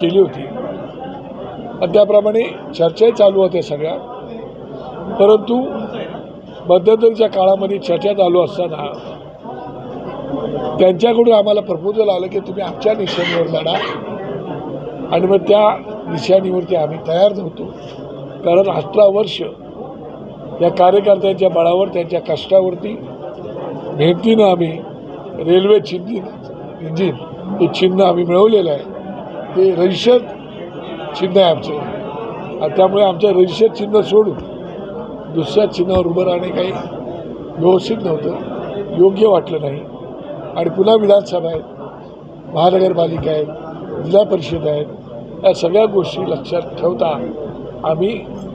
केली होती. आणि त्याप्रमाणे चर्चाही चालू होत्या सगळ्या. परंतु मध्यंतरीच्या काळामध्ये चर्चा चालू असताना त्यांच्याकडून आम्हाला प्रपोजल आलं की तुम्ही आमच्या निशाणीवर लढा. आणि मग त्या निशाणीवरती आम्ही तयार नव्हतो. कारण अठरा वर्ष या कार्यकर्त्यांच्या बळावर त्यांच्या कष्टावरती मेहनतीनं आम्ही रेल्वे चिन्ह इंजिन हे चिन्ह आम्ही मिळवलेलं आहे. ते रजिस्टर चिन्ह आहे आमचं. आणि त्यामुळे आमचं रजिस्टर चिन्ह सोडून दुसऱ्या चिन्हावर उभं राहणे काही व्यवस्थित नव्हतं. योग्य वाटलं नाही. आणि पुन्हा विधानसभा आहेत महानगरपालिका आहेत जिल्हा परिषद आहेत या सगळ्या गोष्टी लक्षात ठेवता आम्ही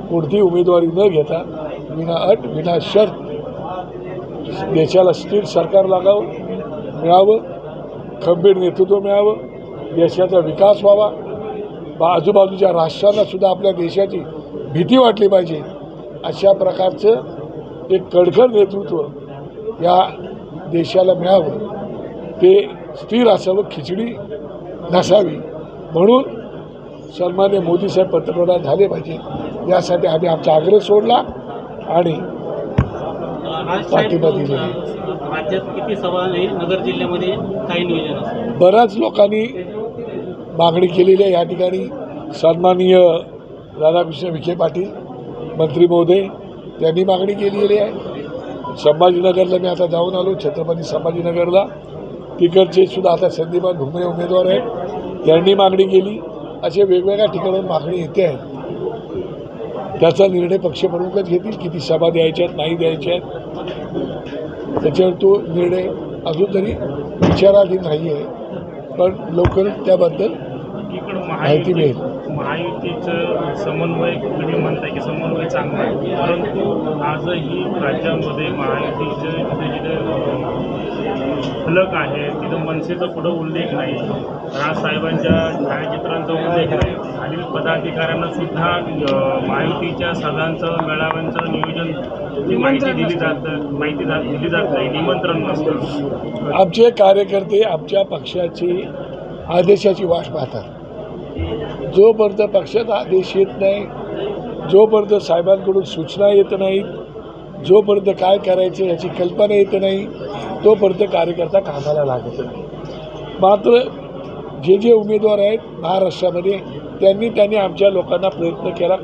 कोणती उमेदवारी न घेता विना अट विना शर्त देशाला स्थिर सरकार लागावं मिळावं खंबीर नेतृत्व मिळावं देशाचा विकास व्हावा. बा आजूबाजूच्या राष्ट्रांना सुद्धा आपल्या देशाची भीती वाटली पाहिजे. अशा प्रकारचं एक कडखड नेतृत्व या देशाला मिळावं. ते स्थिर असावं खिचडी नसावी. म्हणून सन्मान्य मोदीसाहेब पंतप्रधान झाले पाहिजे यासाठी आम्ही आमचा आग्रह सोडला आणि पाठिंबा दिलेला आहे. राज्यात किती सभा नगर जिल्ह्यामध्ये काही नियोजन बऱ्याच लोकांनी मागणी केलेली आहे या ठिकाणी. सन्माननीय राधाकृष्ण विखे पाटील मंत्री महोदय त्यांनी मागणी केलेली आहे. संभाजीनगरला मी आता जाऊन आलो छत्रपती संभाजीनगरला. तिकडचे सुद्धा आता संदीपान भुमरे उमेदवार आहेत. त्यांनी मागणी केली. असे वेगवेगळ्या ठिकाणाहून मागणी येते आहे त्याचा निर्णय पक्षप्रमुखच घेतील. किती सभा द्यायच्या आहेत नाही द्यायच्या आहेत. त्याच्यावर तो निर्णय अजून तरी विचाराधीन नाही आहे पण लवकरच त्याबद्दल इकडं माहिती मिळेल. महायुतीचं समन्वय तुम्ही म्हणताय की समन्वय चांगला आहे. परंतु आजही राज्यामध्ये महायुतीचे जिथे जिथे फलक आहे तिथं मनसेचा पुढं उल्लेख नाही. राजसाहेबांच्या छायाचित्रांचा उल्लेख नाही. खालील पदाधिकाऱ्यांना सुद्धा अं, महायुतीच्या सभांचं मेळाव्यांचं नियोजन माहिती दिली जात माहिती जात दिली जात नाही निमंत्रण नसतं. आमचे कार्यकर्ते आमच्या पक्षाची आदेशाची वाट पाहतात. जोपर्यंत पक्षाचा आदेश येत नाही जोपर्यंत साहेबांकडून सूचना येत नाहीत जोपर्यंत काय करायचं याची कल्पना येत नाही तोपर्यंत कार्यकर्ता कामाला लागत नाही. मात्र जे जे उमेदवार आहेत महाराष्ट्रामध्ये त्यांनी त्यांनी आमच्या लोकांना प्रयत्न केला.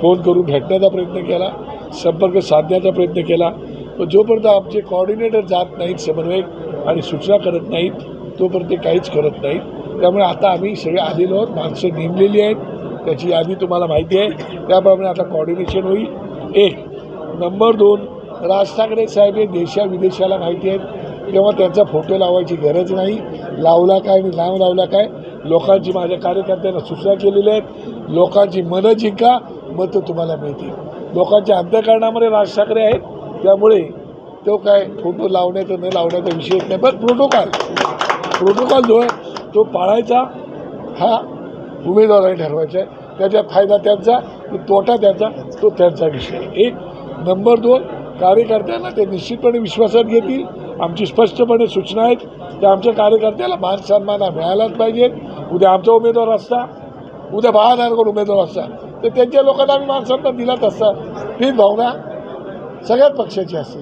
फोन करून भेटण्याचा प्रयत्न केला संपर्क साधण्याचा प्रयत्न केला. पण जोपर्यंत आमचे कॉर्डिनेटर जात नाहीत समन्वयक आणि सूचना करत नाहीत तोपर्यंत ते काहीच करत नाहीत. त्यामुळे आता आम्ही सगळे आलेलो आहोत माणसं नेमलेली आहेत त्याची यादी तुम्हाला माहिती आहे. त्याप्रमाणे आता कॉर्डिनेशन होईल. एक नंबर दोन राज ठाकरे साहेब हे देशा विदेशाला माहिती आहेत. तेव्हा त्यांचा फोटो लावायची गरज नाही. लावला काय आणि नाव लावला काय? लोकांची माझ्या कार्यकर्त्यांना सूचना केलेल्या आहेत. लोकांची मनं जिंका मतं तुम्हाला मिळतील. लोकांच्या अंत्यकारणामध्ये राज ठाकरे आहेत. त्यामुळे तो काय फोटो लावण्याचा न लावण्याचा विषय येत नाही. पण प्रोटोकॉल प्रोटोकॉल जो आहे तो पाळायचा हा उमेदवाराने ठरवायचा आहे. त्याचा फायदा त्यांचा तोटा त्याचा तो त्यांचा विषय एक नंबर दोन कार्यकर्त्यांना ते निश्चितपणे विश्वासात घेतील. आमची स्पष्टपणे सूचना आहेत त्या आमच्या कार्यकर्त्याला मान सन्मान मिळायलाच मिळालाच पाहिजे. उद्या आमचा उमेदवार असता उद्या महानगर उमेदवार असता तर त्यांच्या लोकांना आम्ही मान सन्मान दिलाच असता. तीच भावना सगळ्याच पक्षाची असते.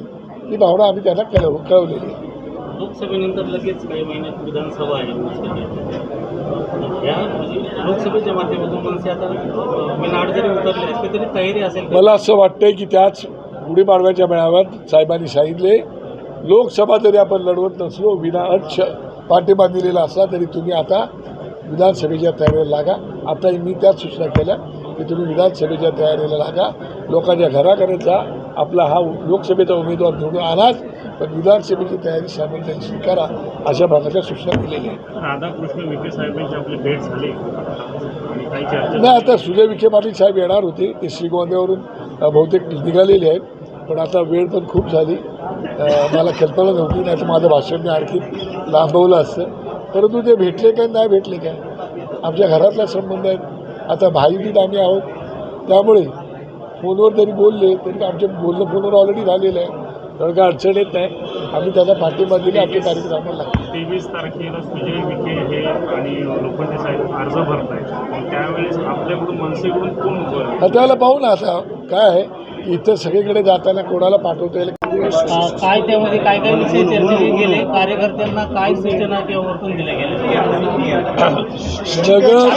ती भावना आम्ही त्यांना कळव कळवलेली आहे. लोकसभेनंतर लगेच काही महिन्यात विधानसभा आहे. या म्हणजे लोकसभेच्या माध्यमातून मनसे आता अं, विनाआड जरी उतरले असले तरी तयारी असेल. मला असं वाटतंय की त्याच गुढीपाडव्याच्या मेळाव्यात साहेबांनी सांगितले लोकसभा जरी आपण लढवत नसलो विना अट पाठिंबा दिलेला असला तरी तुम्ही आता विधानसभेच्या तयारीला लागा. आता मी त्याच सूचना केल्या की तुम्ही विधानसभेच्या तयारीला लागा. लोकांच्या घराकडे जा. आपला हा लोकसभेचा उमेदवार निवडून आलाच पण विधानसभेची तयारी सामंतांनी करा अशा प्रकारच्या सूचना दिलेल्या आहेत. राधाकृष्ण विखे साहेबांची आपली भेट झाली आणि काही चर्चा नाही आता सुजय विखे पाटील साहेब येणार होते ते श्रीगोंद्यावरून बहुतेक निघालेले आहेत पण आता वेळ पण खूप झाली. मला कल्पना नव्हती नाही तर माझं भाषण मी आणखी लांबवलं असतं. परंतु ते भेटले काय नाही भेटले काय? आमच्या घरातला संबंध आहेत आता भाईबीत आम्ही आहोत. त्यामुळे फोनवर जरी बोलले तरी आमचं बोलणं फोनवर ऑलरेडी झालेलं आहे. तर काय अडचण येत नाही. आम्ही त्याचा पाठिंबा दिला आमच्या कार्यक्रमाला लागतो तेवीस तारखेला सुजय विखे हे आणि लोखंडे साहेब अर्ज भरत आहेत त्यावेळेस आपल्याकडून मनसेकडून कोण उभं त्याला पाहू ना आता. काय आहे? की इथं सगळीकडे जाताना कोणाला पाठवता येईल? काय त्यामध्ये काय काय विषय चर्चेने गेले? कार्यकर्त्यांना काय सूचना किंवा वर्तन दिले गेले? नगर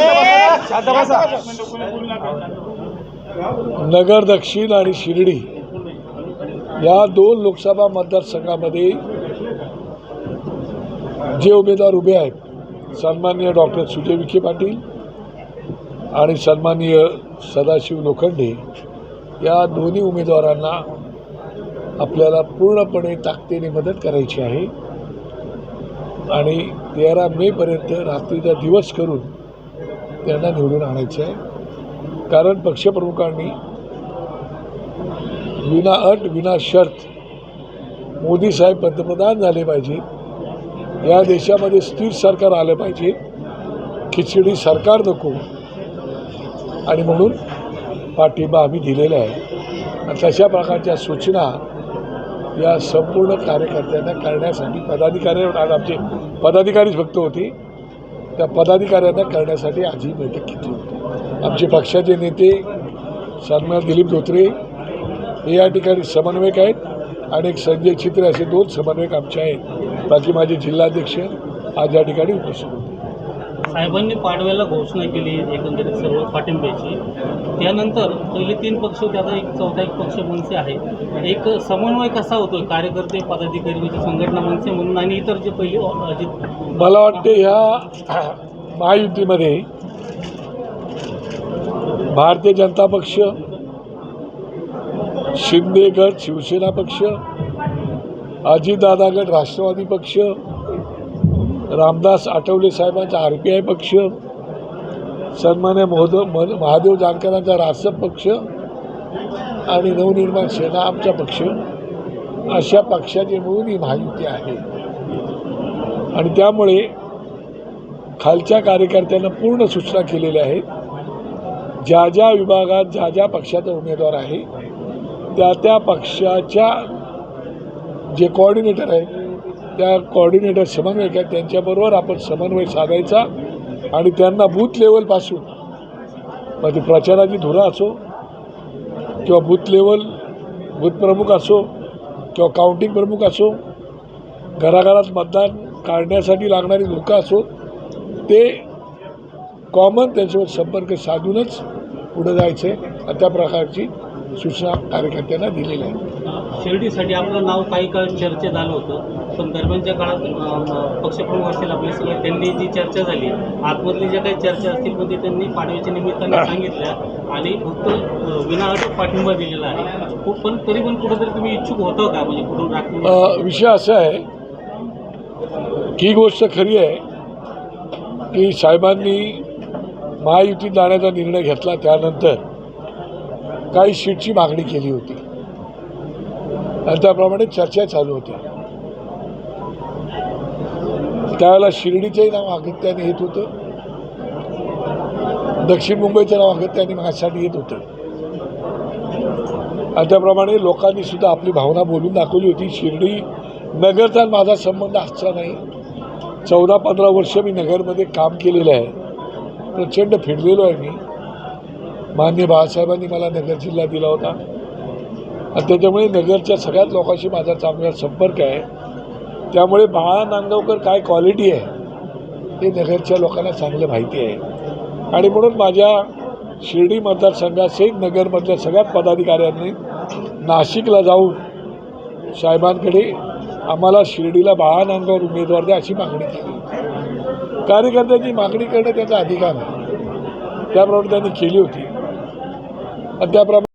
नगर दक्षिण आणि शिर्डी या दोन लोकसभा मतदारसंघामध्ये जे उमेदवार उभे आहेत सन्माननीय डॉक्टर सुजय विखे पाटील आणि सन्माननीय सदाशिव लोखंडे या दोन्ही उमेदवारांना आपल्याला पूर्णपणे ताकदीने मदत करायची आहे. आणि तेरा मेपर्यंत रात्रीचा दिवस करून त्यांना निवडून आणायचे आहे. कारण पक्षप्रमुखांनी विना अट विना शर्त मोदी साहेब पंतप्रधान झाले पाहिजे. या देशामध्ये स्थिर सरकार आलं पाहिजे. खिचडी सरकार नको. आणि म्हणून पाठिंबा आम्ही दिलेला आहे. आणि तशा प्रकारच्या सूचना या संपूर्ण कार्यकर्त्यांना करण्यासाठी पदाधिकारी आज आमचे पदाधिकारीच फक्त होते. त्या पदाधिकाऱ्यांना करण्यासाठी आज ही बैठक घेतली होती. आमचे पक्षाचे नेते सन्मान दिलीप धोत्रे हे या ठिकाणी समन्वयक आहेत आणि एक संजय चित्रे असे दोन समन्वयक आमचे आहेत. बाकी माझे जिल्हाध्यक्ष आज या ठिकाणी उपस्थित होते. साहेबांनी पाडव्याला घोषणा केली एकंदरीत सर्व पाठिंब्याची. त्यानंतर पहिले तीन पक्ष होते आता एक चौथा एक पक्ष मनसे आहे. एक समन्वय कसा होतो कार्यकर्ते पदाधिकारी म्हणजे संघटना मनसे म्हणून आणि इतर जे पहिले मला वाटते ह्या महायुतीमध्ये भारतीय जनता पक्ष शिंदे गट शिवसेना पक्ष अजितदादा गट राष्ट्रवादी पक्ष रामदास आठवले साहेबांचा आर पी आय पक्ष सन्मान्य महोद महादेव जानकरांचा रासप पक्ष आणि नवनिर्माण सेना आमचा पक्ष अशा पक्षाची मिळून ही महायुती आहे. आणि त्यामुळे खालच्या कार्यकर्त्यांना पूर्ण सूचना केलेल्या आहेत. ज्या ज्या विभागात ज्या ज्या पक्षाचा उमेदवार आहे त्या त्या पक्षाच्या जे कोऑर्डिनेटर आहे त्या कोऑर्डिनेटर समन्वयक आहेत त्यांच्याबरोबर आपण समन्वय साधायचा आणि त्यांना बूथ लेवलपासून मग प्रचाराची धुरा असो किंवा बूथ लेवल बूथ प्रमुख असो किंवा काउंटिंग प्रमुख असो घराघरात मतदान काढण्यासाठी लागणारी लोकं असो ते कॉमन त्यांच्यावर संपर्क साधूनच पुढे जायचं. आहे त्या प्रकारची सूचना कार्यकर्त्यांना दिलेल्या आहेत. शिर्डीसाठी आपलं नाव काही काळ चर्चेत आलं होतं. पण दरम्यानच्या काळात पक्षप्रमुख असतील आपले सगळे त्यांनी जी चर्चा झाली आतमधली ज्या काही चर्चा असतील पण ते त्यांनी पाडव्याच्या निमित्ताने सांगितल्या आणि फक्त विनाअट पाठिंबा दिलेला आहे. खूप पण तरी पण कुठेतरी तुम्ही इच्छुक होतो का? म्हणजे कुठून राखून विषय असा आहे की गोष्ट खरी आहे की साहेबांनी महायुतीत जाण्याचा निर्णय घेतला त्यानंतर काही सीटची मागणी केली होती. आणि त्याप्रमाणे चर्चा चालू होत्या त्यावेळेला शिर्डीचंही नाव अगत्याने येत होतं. दक्षिण मुंबईचं नाव अगत्याने माझ्यासाठी येत होतं. आणि त्याप्रमाणे लोकांनी सुद्धा आपली भावना बोलून दाखवली होती शिर्डी नगरचा माझा संबंध आजचा नाही. चौदा पंधरा वर्ष मी नगरमध्ये काम केलेलं आहे. प्रचंड फिरलेलो आहे मी. मान्य बाळासाहेबांनी मला नगर जिल्हा दिला होता. आणि त्याच्यामुळे नगरच्या सगळ्याच लोकांशी माझा चांगला संपर्क आहे. त्यामुळे बाळा नांदगावकर काय क्वालिटी आहे हे नगरच्या लोकांना चांगलं माहिती आहे. आणि म्हणून माझ्या शिर्डी मतदारसंघासहित नगरमधल्या सगळ्या पदाधिकाऱ्यांनी नाशिकला जाऊन साहेबांकडे आम्हाला शिर्डीला बाळा नांदगावर उमेदवार द्या अशी मागणी केली. कार्यकर्त्याची मागणी करणं त्याचा अधिकार आहे. त्याप्रमाणे त्यांनी केली होती. आणि त्याप्रमाणे